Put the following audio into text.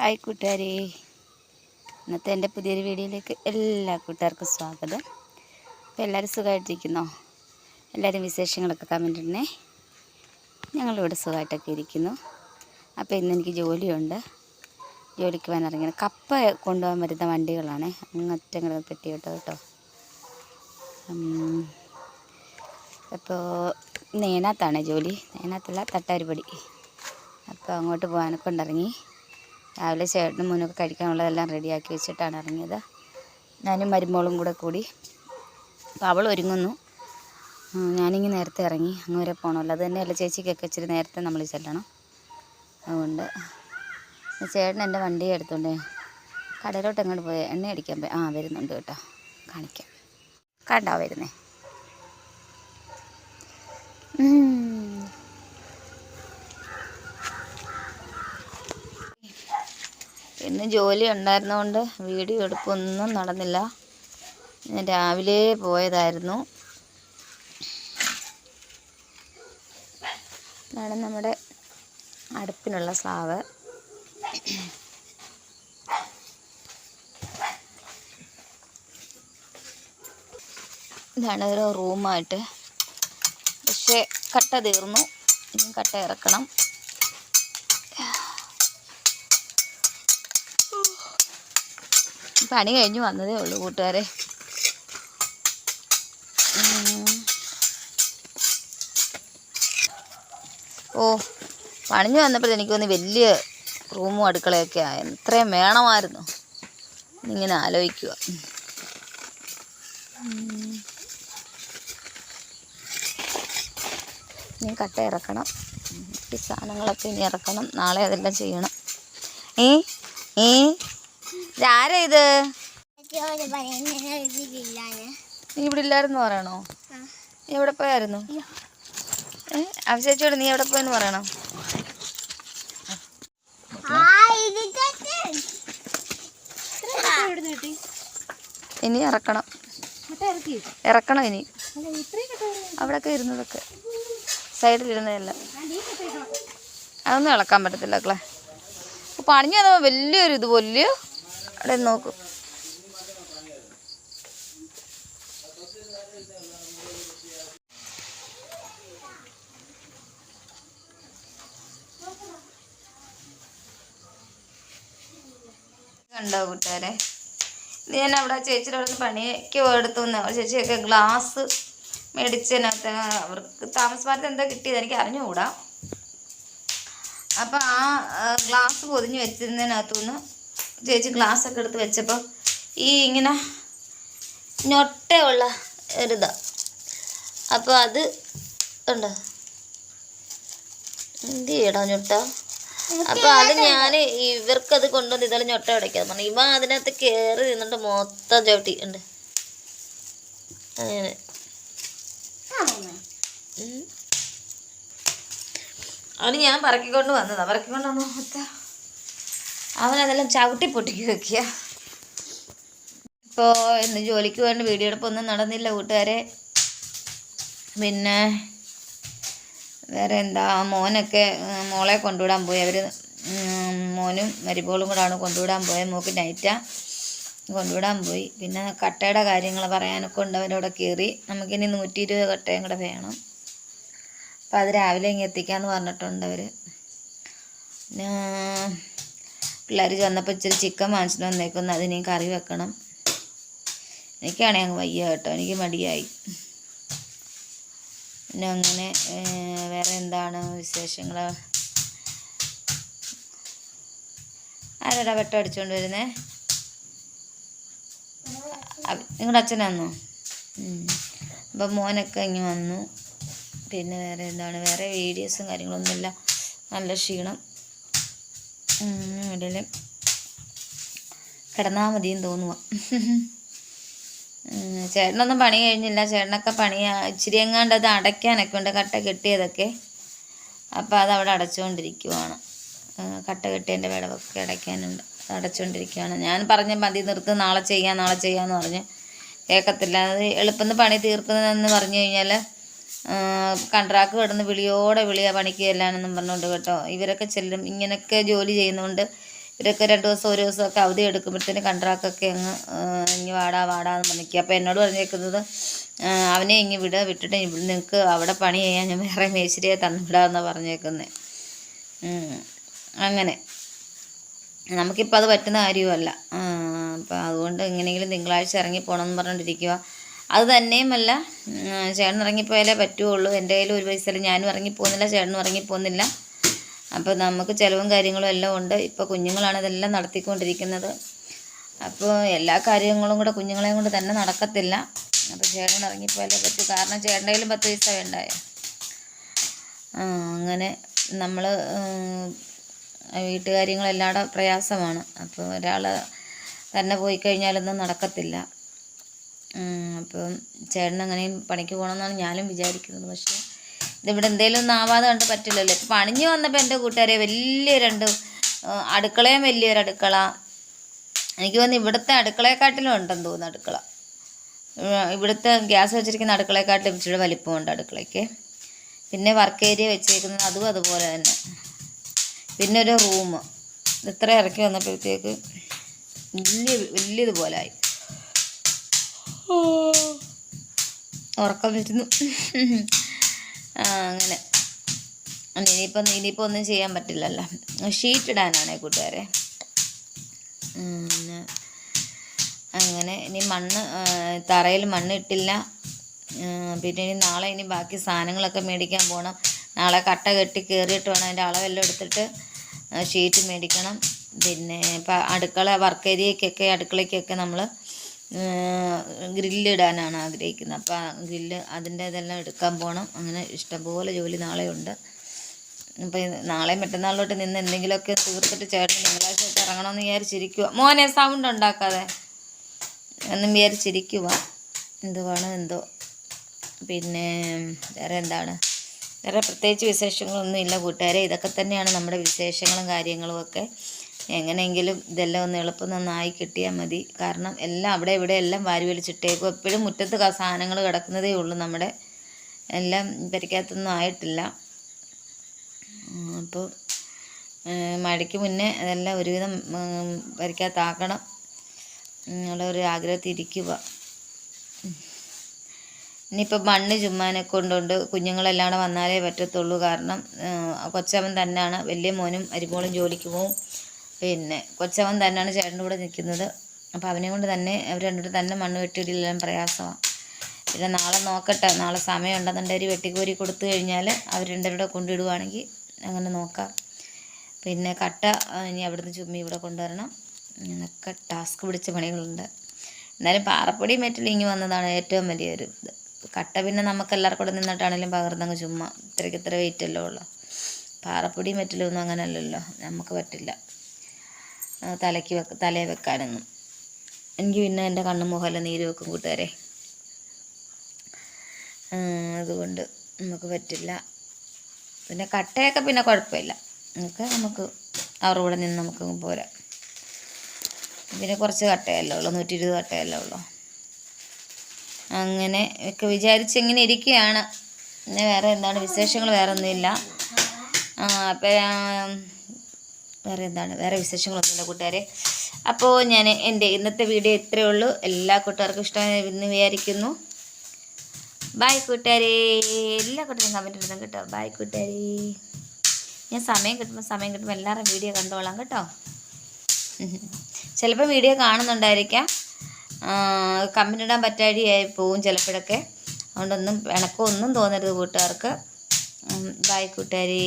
Hi കൂട്ടുകാരെ. ഇന്നത്തെ എന്റെ പുതിയൊരു വീഡിയോയിലേക്ക് എല്ലാ കൂട്ടുകാർക്കും സ്വാഗതം. അപ്പോൾ എല്ലാവരും സുഖമായിട്ടിരിക്കുന്നോ? എല്ലാവരും വിശേഷങ്ങളൊക്കെ കമന്റ് ഇടണേ. ഞങ്ങളിവിടെ സുഖമായിട്ടൊക്കെ ഇരിക്കുന്നു. അപ്പോൾ ഇന്ന് എനിക്ക് ജോലിയുണ്ട്. ജോലിക്ക് പോകാൻ ഇറങ്ങിയത് കപ്പ കൊണ്ടുപോകാൻ വരുന്ന വണ്ടികളാണ്. അങ്ങറ്റങ്ങൾ പെട്ടി കേട്ടോ കേട്ടോ. അപ്പോൾ നേനാത്താണ് ജോലി. നേനാത്തല്ല തട്ടാരുപടി. അപ്പോൾ അങ്ങോട്ട് പോകാനൊക്കെ കൊണ്ടിറങ്ങി. രാവിലെ ചേട്ടനും മുന്നൊക്കെ കഴിക്കാനുള്ളതെല്ലാം റെഡിയാക്കി വെച്ചിട്ടാണ് ഇറങ്ങിയത്. ഞാനും മരുമോളും കൂടെ കൂടി. അപ്പോൾ അവൾ ഒരുങ്ങുന്നു. ഞാനിങ്ങനെ നേരത്തെ ഇറങ്ങി. അങ്ങ് വരെ പോകണമല്ലോ അത് തന്നെയല്ല ചേച്ചിക്കൊക്കെ ഇച്ചിരി നേരത്തെ നമ്മൾ ചെല്ലണം. അതുകൊണ്ട് ചേട്ടൻ എന്റെ വണ്ടി എടുത്തോണ്ട് കടയിലോട്ട് എങ്ങോട്ട് പോയി? എണ്ണ അടിക്കാൻ പോയി. ആ വരുന്നുണ്ട് കേട്ടോ. കാണിക്കാം. കണ്ടാ വരുന്നേ. ഇന്ന് ജോലി ഉണ്ടായിരുന്നതുകൊണ്ട് വീഡിയോ എടുപ്പൊന്നും നടന്നില്ല. ഞാൻ രാവിലെ പോയതായിരുന്നു. ഇതാണ് നമ്മുടെ അടുപ്പിനുള്ള സ്ലാവ്. ഇതാണ് ഒരു റൂമായിട്ട്. പക്ഷേ കട്ട തീർന്നു. ഇനി കട്ട ഇറക്കണം. പണി കഴിഞ്ഞ് വന്നതേ ഉള്ളൂ കൂട്ടുകാരെ. ഓ പണിഞ്ഞു വന്നപ്പോൾ എനിക്ക് തോന്നി വലിയ റൂമും അടുക്കളയൊക്കെ ആയിരുന്നു ഇത്രയും വേണമായിരുന്നു. ഇങ്ങനെ ആലോചിക്കുക ഇനി കട്ട ഇറക്കണം. ഈ സാധനങ്ങളൊക്കെ ഇനി ഇറക്കണം. നാളെ അതെല്ലാം ചെയ്യണം. ഏ? ഏ? ഇതാരാ ഇത് നീ ഇവിടെ ഇല്ലായിരുന്നു പറയണോ? നീ എവിടെ പോയായിരുന്നു? അഭിഷേച്ചോട് നീ എവിടെ പോയെന്ന് പറയണം. ഇനി ഇറക്കണം. ഇറക്കണം ഇനി. അവിടെയൊക്കെ ഇരുന്നതൊക്കെ. സൈഡിലിരുന്നതല്ല. അതൊന്നും ഇളക്കാൻ പറ്റത്തില്ല മക്കളെ. പണിഞ്ഞു വന്നപ്പോൾ വലിയൊരു ഇത് പോലെയോ അവിടെ നോക്കും. കണ്ടോ കൂട്ടുകാരെ? ഞാൻ അവിടെ ചേച്ചിയുടെ അവിടെ നിന്ന് പണിക്ക് എടുത്തു ചേച്ചിയൊക്കെ ഗ്ലാസ് മേടിച്ചതിനകത്ത് അവർക്ക് താമസമാരത്ത് എന്താ കിട്ടിയത് എനിക്ക് അറിഞ്ഞുകൂടാ. അപ്പം ആ ഗ്ലാസ് പൊതിഞ്ഞ് വെച്ചിരുന്നതിനകത്തുനിന്ന് ചേച്ചി ഗ്ലാസ് ഒക്കെ എടുത്ത് വെച്ചപ്പോൾ ഈ ഇങ്ങനെ ഞൊട്ടയുള്ള ഒരിതാ. അപ്പോൾ അത് ഉണ്ടോ എന്ത് ചെയ്യടാ ഞൊട്ട? അപ്പോൾ അത് ഞാൻ ഇവർക്കത് കൊണ്ടുവന്ന് ഇതെല്ലാം ഞൊട്ട ഉടയ്ക്കാൻ പറഞ്ഞു. ഇവ അതിനകത്ത് കയറി നിന്നിട്ട് മൊത്തം ചവിട്ടി. ഉണ്ട് അങ്ങനെ. അത് ഞാൻ പറക്കിക്കൊണ്ട് വന്നതാ. പറക്കിക്കൊണ്ട് വന്നു മൊത്തം അവനതെല്ലാം ചവിട്ടി പൊട്ടിക്കു വെക്കുക ഇപ്പോൾ ഇന്ന് ജോലിക്ക് വേണ്ടി വീടിയെടുപ്പൊന്നും നടന്നില്ല കൂട്ടുകാരെ. പിന്നെ വേറെ എന്താ മോനൊക്കെ മോളെ കൊണ്ടുവിടാൻ പോയി. അവർ മോനും മരിബോളും കൂടാണ് കൊണ്ടുവിടാൻ പോയത് മോക്ക് നൈറ്റാ കൊണ്ടുവിടാൻ പോയി. പിന്നെ കട്ടയുടെ കാര്യങ്ങൾ പറയാനൊക്കെ ഉണ്ട് അവരവിടെ കയറി നമുക്കിനി നൂറ്റി ഇരുപത് കട്ടയും കൂടെ വേണം. അപ്പോൾ അത് രാവിലെ ഇങ്ങ് എത്തിക്കാമെന്ന് പറഞ്ഞിട്ടുണ്ട് അവർ പിള്ളേർ ചെന്നപ്പോൾ ഇച്ചിരി ചിക്കൻ വാങ്ങിച്ചിട്ട് വന്നേക്കുന്നു. അതിന് കറി വെക്കണം. എനിക്കാണെങ്കിൽ അങ്ങ് വയ്യ കേട്ടോ. എനിക്ക് മടിയായി. പിന്നെ അങ്ങനെ വേറെ എന്താണ് വിശേഷങ്ങൾ ആരാടാ വെട്ടം അടിച്ചുകൊണ്ട് വരുന്നേ? നിങ്ങളുടെ അച്ഛനാന്നോ അപ്പം മോനൊക്കെ ഇങ്ങ് വന്നു. പിന്നെ വേറെ എന്താണ്? വേറെ വീഡിയോസും കാര്യങ്ങളൊന്നുമില്ല. നല്ല ക്ഷീണം. ഇടയിലും കിടന്നാൽ മതിയെന്ന് തോന്നുക ചേട്ടനൊന്നും പണി കഴിഞ്ഞില്ല. ചേട്ടനൊക്കെ പണി ഇച്ചിരി എങ്ങാണ്ട് അത് അടയ്ക്കാനൊക്കെ ഉണ്ട് കട്ട കെട്ടിയതൊക്കെ. അപ്പോൾ അത് അവിടെ അടച്ചുകൊണ്ടിരിക്കുവാണ് കട്ട കെട്ടിയതിന്റെ വിടവൊക്കെ അടയ്ക്കാനുണ്ട്. അടച്ചുകൊണ്ടിരിക്കുകയാണ് ഞാൻ പറഞ്ഞ മതി നിർത്ത് നാളെ ചെയ്യാം നാളെ ചെയ്യാമെന്ന് പറഞ്ഞ് കേൾക്കത്തില്ല അത് എളുപ്പം പണി തീർക്കുന്നതെന്ന് പറഞ്ഞു കഴിഞ്ഞാൽ കൺട്രാക്ട് കിടന്ന് വിളിയോടെ വിളിയാ പണിക്ക് ചെല്ലാനെന്നും പറഞ്ഞുകൊണ്ട് കേട്ടോ. ഇവരൊക്കെ ചെല്ലും. ഇങ്ങനെയൊക്കെ ജോലി ചെയ്യുന്നതുകൊണ്ട് ഇവരൊക്കെ രണ്ട് ദിവസം ഒരു ദിവസമൊക്കെ അവധി എടുക്കുമ്പോഴത്തേന് കണ്ട്രാക്കൊക്കെ അങ്ങ് ഇങ്ങ് വാടാ വാടാന്ന് പറഞ്ഞിരിക്കുക അപ്പോൾ എന്നോട് പറഞ്ഞേക്കുന്നത് അവനെ ഇങ്ങ് വിട വിട്ടിട്ട് നിങ്ങൾക്ക് അവിടെ പണി ചെയ്യാൻ ഞാൻ വേറെ മേശരിയെ തന്നിടാമെന്നാണ് പറഞ്ഞേക്കുന്നത് അങ്ങനെ. നമുക്കിപ്പോൾ അത് പറ്റുന്ന കാര്യമല്ല അപ്പോൾ അതുകൊണ്ട് എങ്ങനെയെങ്കിലും തിങ്കളാഴ്ച ഇറങ്ങി പോകണമെന്ന് പറഞ്ഞുകൊണ്ടിരിക്കുക അത് തന്നെയുമല്ല. ചേട്ടൻ ഇറങ്ങിപ്പോയാലേ പറ്റുള്ളൂ. എന്റെ കയ്യിൽ ഒരു പൈസ ഞാനും ഇറങ്ങിപ്പോകുന്നില്ല ചേട്ടനും ഇറങ്ങിപ്പോകുന്നില്ല അപ്പോൾ നമുക്ക് ചിലവും കാര്യങ്ങളും എല്ലാം ഉണ്ട്. ഇപ്പോൾ കുഞ്ഞുങ്ങളാണ് ഇതെല്ലാം നടത്തിക്കൊണ്ടിരിക്കുന്നത്. അപ്പോൾ എല്ലാ കാര്യങ്ങളും കൂടെ കുഞ്ഞുങ്ങളെയും കൊണ്ട് തന്നെ നടക്കത്തില്ല. അപ്പോൾ ചേട്ടൻ ഇറങ്ങിപ്പോയാലേ പറ്റൂ. കാരണം ചേട്ടന്റെ കയ്യിലും പത്ത് പൈസ വേണ്ടായോ അങ്ങനെ നമ്മൾ വീട്ടുകാര്യങ്ങളെല്ലാം പ്രയാസമാണ്. അപ്പോൾ ഒരാൾ തന്നെ പോയി കഴിഞ്ഞാലൊന്നും നടക്കത്തില്ല. അപ്പം ചേട്ടൻ അങ്ങനെയും പണിക്ക് പോകണമെന്നാണ് ഞാനും വിചാരിക്കുന്നത്. പക്ഷേ ഇതിവിടെ എന്തെങ്കിലും ഒന്നും ആവാതെ കണ്ട് പറ്റില്ലല്ലോ. ഇപ്പം പണിഞ്ഞ് വന്നപ്പോൾ എന്റെ കൂട്ടുകാരെ വലിയ രണ്ട് അടുക്കളയും വലിയൊരു അടുക്കള. എനിക്ക് തോന്നുന്നു ഇവിടുത്തെ അടുക്കളയെക്കാട്ടിലും ഉണ്ടെന്ന് തോന്നുന്നു അടുക്കള. ഇവ- ഇവിടുത്തെ ഗ്യാസ് വെച്ചിരിക്കുന്ന അടുക്കളയെക്കാട്ടിലും ഇച്ചിരി വലിപ്പമുണ്ട് അടുക്കളയ്ക്ക്. പിന്നെ വർക്ക് ഏരിയ വെച്ചേക്കുന്നത് അതും അതുപോലെ തന്നെ. പിന്നെ ഒരു റൂം. ഇത്ര ഇറക്കി വന്നപ്പോഴത്തേക്ക് വലിയ വലിയതുപോലായി ഉറക്കം വരുന്നു. അങ്ങനെ. ഇനിയിപ്പം ഇനിയിപ്പോൾ ഒന്നും ചെയ്യാൻ പറ്റില്ലല്ലോ. ഷീറ്റ് ഇടാനാണ് കൂട്ടുകാരെ. അങ്ങനെ. ഇനി മണ്ണ് തറയിൽ മണ്ണ് ഇട്ടില്ല. പിന്നെ ഇനി നാളെ ഇനി ബാക്കി സാധനങ്ങളൊക്കെ മേടിക്കാൻ പോകണം നാളെ കട്ട കെട്ടി കയറിയിട്ട് വേണം അതിന്റെ അളവെല്ലാം എടുത്തിട്ട് ഷീറ്റ് മേടിക്കണം. പിന്നെ ഇപ്പം അടുക്കള വർക്ക് ഏരിയയ്ക്കൊക്കെ അടുക്കളയ്ക്കൊക്കെ നമ്മൾ ഗ്രില്ല് ഇടാനാണ് ആഗ്രഹിക്കുന്നത്. അപ്പോൾ ഗ്രില്ല് അതിന്റെ ഇതെല്ലാം എടുക്കാൻ പോകണം അങ്ങനെ ഇഷ്ടംപോലെ ജോലി നാളെയുണ്ട്. അപ്പോൾ നാളെ മറ്റന്നാളിലോട്ട് നിന്ന് എന്തെങ്കിലുമൊക്കെ തീർത്തിട്ട് ചേട്ടൻ തിങ്കളാഴ്ച ഇറങ്ങണമെന്ന് വിചാരിച്ചിരിക്കുക മോനെ സൗണ്ട് ഉണ്ടാക്കാതെ. എന്നും വിചാരിച്ചിരിക്കുക എന്തുവാണ് എന്തോ. പിന്നെ വേറെ എന്താണ്? വേറെ പ്രത്യേകിച്ച് വിശേഷങ്ങളൊന്നും ഇല്ല കൂട്ടുകാരെ. ഇതൊക്കെ തന്നെയാണ് നമ്മുടെ വിശേഷങ്ങളും കാര്യങ്ങളും ഒക്കെ എങ്ങനെയെങ്കിലും ഇതെല്ലാം ഒന്ന് എളുപ്പം നന്നായി കിട്ടിയാൽ മതി. കാരണം എല്ലാം അവിടെ ഇവിടെ എല്ലാം വാരി വലിച്ചിട്ടേക്കും. എപ്പോഴും മുറ്റത്ത് സാധനങ്ങൾ കിടക്കുന്നതേ ഉള്ളൂ നമ്മുടെ. എല്ലാം പരിക്കകത്തൊന്നും ആയിട്ടില്ല. അപ്പോൾ മഴയ്ക്ക് മുന്നേ അതെല്ലാം ഒരുവിധം പരിക്കകത്താക്കണം എന്നുള്ള ഒരു ആഗ്രഹത്തിൽ ഇരിക്കുക ഇനിയിപ്പോൾ മണ്ണ് ചുമ്മാനെ കൊണ്ടുകൊണ്ട് കുഞ്ഞുങ്ങളെല്ലാം വന്നാലേ പറ്റത്തുള്ളൂ. കാരണം കൊച്ചവൻ തന്നെയാണ്. വലിയ മോനും അരിമോളും ജോലിക്ക് പോവും. പിന്നെ കൊച്ചവൻ തന്നെയാണ് ചേട്ടന്റെ കൂടെ നിൽക്കുന്നത്. അപ്പോൾ അവനെ കൊണ്ട് തന്നെ അവർ രണ്ടുപേരും തന്നെ മണ്ണ് വെട്ടിയിടില്ലെല്ലാം പ്രയാസമാണ് പിന്നെ നാളെ നോക്കട്ടെ നാളെ സമയം ഉണ്ടെന്നുണ്ടെങ്കിൽ വെട്ടിക്കോരി കൊടുത്തു കഴിഞ്ഞാൽ അവർ രണ്ടുപേരും കൂടെ കൊണ്ടിടുവാണെങ്കിൽ അങ്ങനെ നോക്കാം. പിന്നെ കട്ട ഇനി അവിടുന്ന് ചുമ്മി ഇവിടെ കൊണ്ടുവരണം. അങ്ങനെയൊക്കെ ടാസ്ക് പിടിച്ച പണികളുണ്ട്. എന്നാലും പാറപ്പൊടി മെറ്റലിങ്ങി വന്നതാണ് ഏറ്റവും വലിയൊരു ഇത്. കട്ട പിന്നെ നമുക്ക് എല്ലാവർക്കും കൂടെ നിന്നിട്ടാണെങ്കിലും പകർന്നങ്ങ് ചുമ്മാ. ഇത്രയ്ക്ക് ഇത്ര വെയിറ്റ് അല്ലേ ഉള്ളു. പാറപ്പൊടി മെറ്റലൊന്നും അങ്ങനെ അല്ലല്ലോ നമുക്ക് പറ്റില്ല. തലയ്ക്ക് വെക്ക തലയിൽ വെക്കാനൊന്നും. എനിക്ക് പിന്നെ എന്റെ കണ്ണും മുഖമെല്ലാം നീര് വെക്കും കൂട്ടുകാരെ. അതുകൊണ്ട് നമുക്ക് പറ്റില്ല. പിന്നെ കട്ടയൊക്കെ പിന്നെ കുഴപ്പമില്ല. നമുക്ക് നമുക്ക് അവരുടെ കൂടെ നിന്ന് നമുക്ക് പോരാ. പിന്നെ കുറച്ച് കട്ടയല്ലേ ഉള്ളൂ നൂറ്റി ഇരുപത് കട്ടയല്ലേ ഉള്ളൂ. അങ്ങനെ ഒക്കെ വിചാരിച്ച് ഇങ്ങനെ ഇരിക്കുകയാണ്. പിന്നെ വേറെ എന്താണ് വിശേഷങ്ങൾ? വേറെ ഒന്നുമില്ല ആ, അപ്പം ആ, വേറെ എന്താണ്? വേറെ വിശേഷങ്ങളൊന്നുമില്ല കൂട്ടുകാരെ. അപ്പോൾ ഞാൻ എന്റെ ഇന്നത്തെ വീഡിയോ ഇത്രയേ ഉള്ളൂ. എല്ലാ കൂട്ടുകാർക്കും ഇഷ്ടമായി എന്ന് വിചാരിക്കുന്നു. ബായ് കൂട്ടുകാരെ. എല്ലാ കൂട്ടരും കമന്റ് ഇടുന്നു കേട്ടോ. ബായ് കൂട്ടുകാരെ. ഞാൻ സമയം കിട്ടുമ്പോൾ സമയം കിട്ടുമ്പോൾ എല്ലാവരും വീഡിയോ കണ്ടോളാം കേട്ടോ. ചിലപ്പോൾ വീഡിയോ കാണുന്നുണ്ടായിരിക്കാം. കമന്റ് ഇടാൻ പറ്റാഴിയായി പോവും ചിലപ്പോഴൊക്കെ. അതുകൊണ്ടൊന്നും ഇണക്കമൊന്നും തോന്നരുത് കൂട്ടുകാർക്ക്. ബായ് കൂട്ടുകാരി.